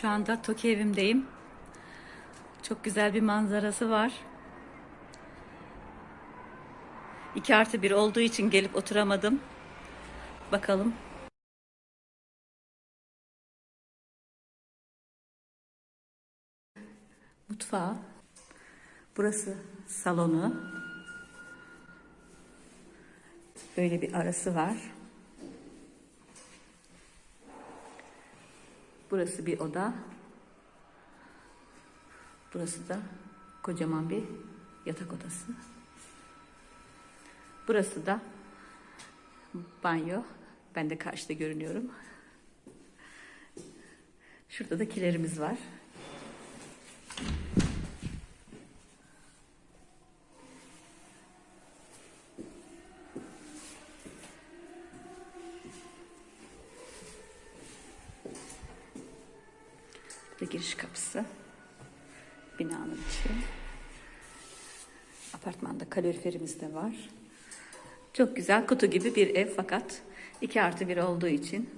Şu anda Toki evimdeyim. Çok güzel bir manzarası var. 2 artı 1 olduğu için gelip oturamadım. Bakalım. Mutfağı. Burası salonu. Böyle bir arası var. Burası bir oda. Burası da kocaman bir yatak odası. Burası da banyo. Ben de karşıda görünüyorum. Şurada da kilerimiz var. Burada giriş kapısı. Binanın içi. Apartmanda kaloriferimiz de var. Çok güzel kutu gibi bir ev fakat 2 artı 1 olduğu için